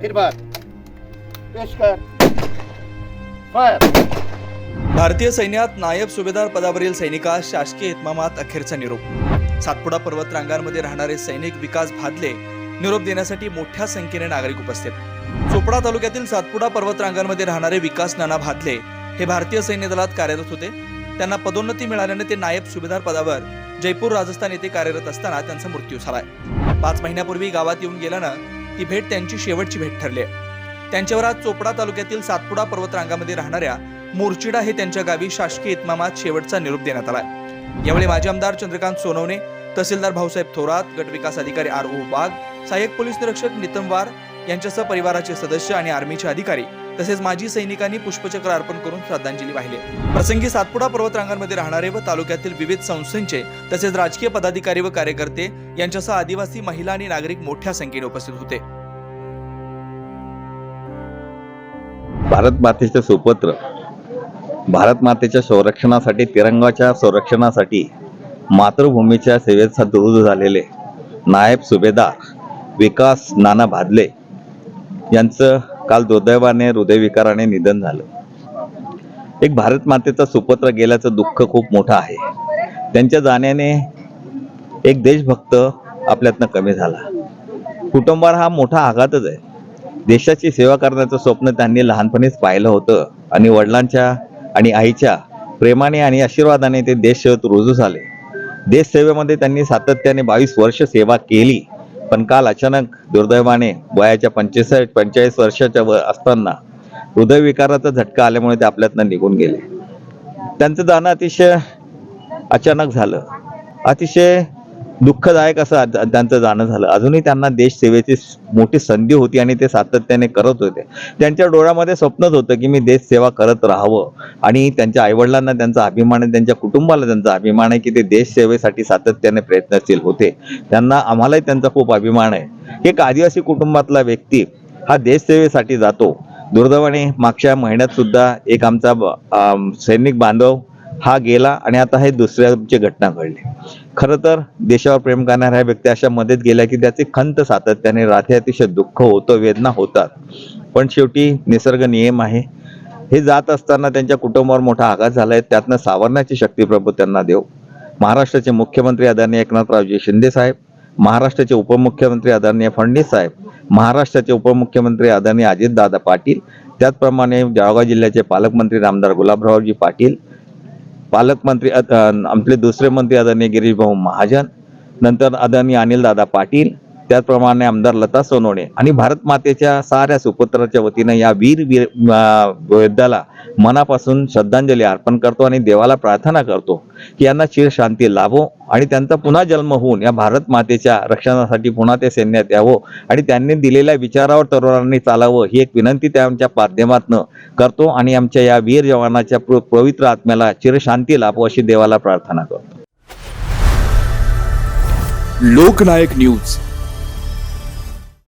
फिर बात पेश कर फायर भारतीय सैन्यात नायब सुभेदार पदावरील सैनिकास शासकीय इतमामात अखेरचा निरोप. सातपुडा पर्वत रांगांमध्ये राहणारे सैनिक विकास भादले निरोप देण्यासाठी मोठ्या संख्येने नागरिक उपस्थित. चोपडा तालुक्यातील सातपुडा पर्वत रांगांमध्ये राहणारे विकास नाना भादले हे भारतीय सैन्य दलात कार्यरत होते. त्यांना पदोन्नती मिळाल्याने ते नायब सुभेदार पदावर जयपूर राजस्थान येथे कार्यरत असताना त्यांचा मृत्यू झालाय. पाच महिन्यापूर्वी गावात येऊन गेल्यानं ती भेट त्यांची शेवटची भेट ठरली आहे. त्यांच्यावर आज चोपडा तालुक्यातील सातपुडा पर्वतरांगामध्ये राहणाऱ्या मोर्चिडा हे त्यांच्या गावी शासकीय इतमामात शेवटचा निरोप देण्यात आलाय. यावेळी माजी आमदार चंद्रकांत सोनवणे तहसीलदार भाऊसाहेब थोरात गटविकास अधिकारी आर ओ बाग सहाय्यक पोलीस निरीक्षक नितम यांच्यासह परिवाराचे सदस्य आणि आर्मीचे अधिकारी तसेच माजी सैनिकांनी पुष्पचक्र अर्पण करून श्रद्धांजली वाहिली. प्रसंगी सातपुडा पर्वतरांगांमध्ये राहणारे व तालुक्यातील विविध संस्थांचे तसेच राजकीय पदाधिकारी व कार्यकर्ते यांच्यासह आदिवासी महिला आणि नागरिक मोठ्या संख्येने उपस्थित होते. भारत मातेचे सुपुत्र भारत मातेच्या संरक्षणासाठी तिरंगाच्या संरक्षणासाठी मातृभूमीच्या सेवेत रुजू झालेले नायब सुभेदार विकास नाना भादले यांचं काल दुर्दैवाने हृदयविकाराने निधन झालं. एक भारत मातेचा सुपुत्र गेल्याचं दुःख खूप मोठं आहे. त्यांच्या जाण्याने एक देशभक्त आपल्यातनं कमी झाला. कुटुंबावर हा मोठा आघातच आहे. देशाची सेवा करण्याचं स्वप्न त्यांनी लहानपणीच पाहिलं होतं आणि वडिलांच्या आणि आईच्या प्रेमाने आणि आशीर्वादाने ते देशसेवेत रुजू झाले. देशसेवेमध्ये त्यांनी सातत्याने बावीस वर्ष सेवा केली. पण काल अचानक दुर्दैवाने वयाच्या पंचेचाळीस पंचेचाळीस वर्षाच्या वर असताना हृदयविकाराचा झटका आल्यामुळे ते आपल्यातनं निघून गेले. त्यांचं जाणं अतिशय अचानक झालं. अतिशय दुःखदायक असं त्यांचं जाणं झालं. अजूनही त्यांना देशसेवेची मोठी संधी होती आणि ते सातत्याने करत होते. त्यांच्या डोळ्यामध्ये स्वप्नच होतं की मी देशसेवा करत राहावं. आणि त्यांच्या आईवडिलांना त्यांचा अभिमान आहे त्यांच्या कुटुंबाला त्यांचा अभिमान आहे की ते देशसेवेसाठी सातत्याने प्रयत्नशील होते. त्यांना आम्हालाही त्यांचा खूप अभिमान आहे. एक आदिवासी कुटुंबातला व्यक्ती हा देशसेवेसाठी जातो. दुर्दैवाने मागच्या महिन्यात सुद्धा एक आमचा सैनिक बांधव हा गेला आणि आता हे दुसऱ्याची घटना घडली. खरं तर देशावर प्रेम करणाऱ्या व्यक्ती अशा मध्येच गेल्या की त्याची खंत सातत्याने राहते अतिशय दुःख होतं वेदना होतात. पण शेवटी निसर्ग नियम आहे. हे जात असताना त्यांच्या कुटुंबावर मोठा आघात झालाय. त्यातनं सावरण्याची शक्ती प्रभू त्यांना देव. महाराष्ट्राचे मुख्यमंत्री आदरणीय एकनाथरावजी शिंदे साहेब महाराष्ट्राचे उपमुख्यमंत्री आदरणीय फडणवीस साहेब महाराष्ट्राचे उपमुख्यमंत्री आदरणीय अजितदादा पाटील त्याचप्रमाणे जळगाव जिल्ह्याचे पालकमंत्री रामदार गुलाबरावजी पाटील पालकमंत्री आपले दुसरे मंत्री आदरणीय गिरीश भाऊ महाजन नंतर आदरणीय अनिल दादा पाटील त्याचप्रमाणे आमदार लता सोनवणे आणि भारत मातेच्या साऱ्या सुपुत्राच्या वतीनं या वीर वीर योद्धाला मनापासून श्रद्धांजली अर्पण करतो आणि देवाला प्रार्थना करतो की यांना चिरशांती लाभो आणि त्यांचा पुन्हा जन्म होऊन या भारत मातेच्या रक्षणासाठी पुन्हा ते सैन्यात यावं आणि त्यांनी दिलेल्या विचारावर तरुणांनी चालावं ही एक विनंती त्या आमच्या माध्यमातनं करतो आणि आमच्या या वीर जवानाच्या पवित्र आत्म्याला चिरशांती लाभो अशी देवाला प्रार्थना करतो. लोकनायक न्यूज.